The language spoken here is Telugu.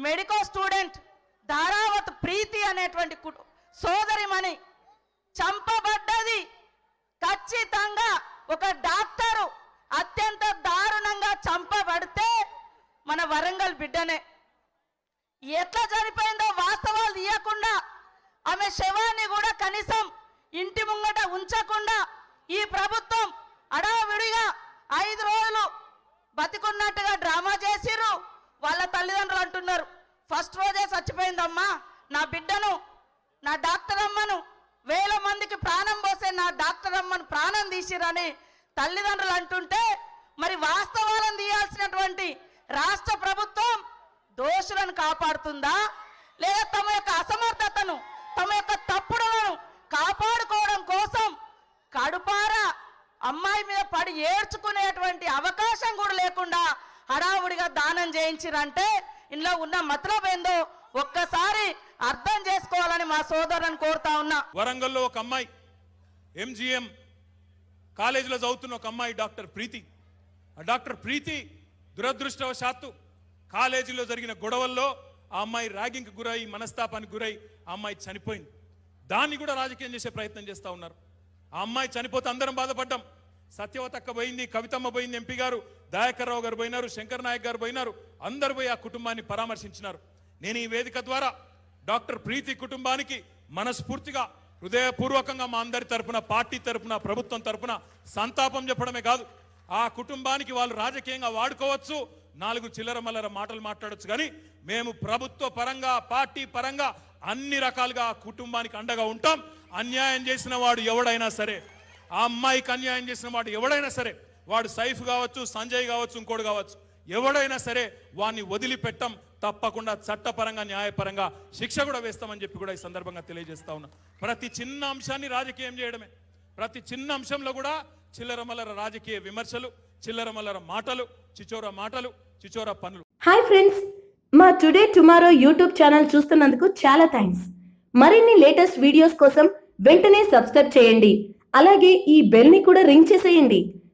మెడికో స్టూడెంట్ ధారావత్ ప్రీతి అనేటువంటి కుటు- సోదరిమణి చంపబడ్డది. ఖచ్చితంగా ఒక డాక్టరు అత్యంత దారుణంగా చంపబడితే మన వరంగల్ బిడ్డనే. ఎట్లా చనిపోయిందో వాస్తవాలు తీయకుండా ఆమె శవాన్ని కూడా కనీసం ఇంటి ముంగట ఉంచకుండా ఈ ప్రభుత్వం వాళ్ళ తల్లిదండ్రులు అంటున్నారు. ఫస్ట్ రోజే చచ్చిపోయిందమ్మా. నా బిడ్డను నా డాక్టర్ అమ్మను వేల మందికి ప్రాణం పోసే నా డాక్టర్ అమ్మను ప్రాణం తీసిరని తల్లిదండ్రులు అంటుంటే మరి వాస్తవాలను తీయాల్సినటువంటి రాష్ట్ర ప్రభుత్వం దోషులను కాపాడుతుందా? లేదా తమ యొక్క అసమర్థతను తమ యొక్క తప్పుడులను కాపాడుకోవడం కోసం కడుపారా అమ్మాయి మీద పడి ఏడ్చుకునేటువంటి అవకాశం కూడా లేకుండా హడావుడిగా దానం చేయించిరంటే ఇందులో ఉన్న మతలబ్ ఏందో ఒక్కసారి అర్థం చేసుకోవాలని మా సోదరులను కోరుతా ఉన్నా. వరంగల్లో ఒక అమ్మాయి ఎంజిఎం కాలేజీలో చదువుతున్న ఒక అమ్మాయి డాక్టర్ ప్రీతి. ఆ డాక్టర్ ప్రీతి దురదృష్టవశాత్తు కాలేజీలో జరిగిన గొడవల్లో ఆ అమ్మాయి ర్యాగింగ్కి గురై మనస్తాపానికి గురై ఆ అమ్మాయి చనిపోయింది. దాన్ని కూడా రాజకీయం చేసే ప్రయత్నం చేస్తా ఉన్నారు. ఆ అమ్మాయి చనిపోతే అందరం బాధపడ్డాం. సత్యవతక్క పోయింది కవితమ్మ పోయింది ఎంపీ గారు దయాకర్రావు గారు పోయినారు శంకర్ నాయక్ గారు పోయినారు అందరు పోయి ఆ కుటుంబాన్ని పరామర్శించినారు. నేను ఈ వేదిక ద్వారా డాక్టర్ ప్రీతి కుటుంబానికి మనస్ఫూర్తిగా హృదయపూర్వకంగా మా అందరి తరపున పార్టీ తరపున ప్రభుత్వం తరపున సంతాపం చెప్పడమే కాదు ఆ కుటుంబానికి వాళ్ళు రాజకీయంగా వాడుకోవచ్చు నాలుగు చిల్లర మల్లర మాటలు మాట్లాడొచ్చు కానీ మేము ప్రభుత్వ పరంగా పార్టీ పరంగా అన్ని రకాలుగా ఆ కుటుంబానికి అండగా ఉంటాం. అన్యాయం చేసిన వాడు ఎవడైనా సరే ఆ అమ్మాయికి అన్యాయం చేసిన వాడు ఎవడైనా సరే వాడు సైఫ్ కావచ్చు సంజయ్ కావచ్చు ఇంకోటి కావచ్చు. ఎవడైనా సరే వాడిని వదిలిపెట్టం తప్పకుండా చట్టపరంగా న్యాయపరంగా శిక్ష కూడా వేస్తామని చెప్పి కూడా ఈ సందర్భంగా తెలియజేస్తా ఉన్నా. ప్రతి చిన్న అంశాన్ని రాజకీయం చేయడమే. ప్రతి చిన్న అంశంలో కూడా చిల్లరమల్లర రాజకీయ విమర్శలు చిల్లరమల్లర మాటలు చిచోర మాటలు చిచోర పనులు. Hi friends! మా టుడే టుమారో యూట్యూబ్ ఛానల్ చూస్తున్నందుకు చాలా థ్యాంక్స్ మరిన్ని లేటెస్ట్ వీడియోస్ కోసం వెంటనే సబ్స్క్రైబ్ చేయండి. అలాగే ఈ బెల్ని కూడా రింగ్ చేసేయండి.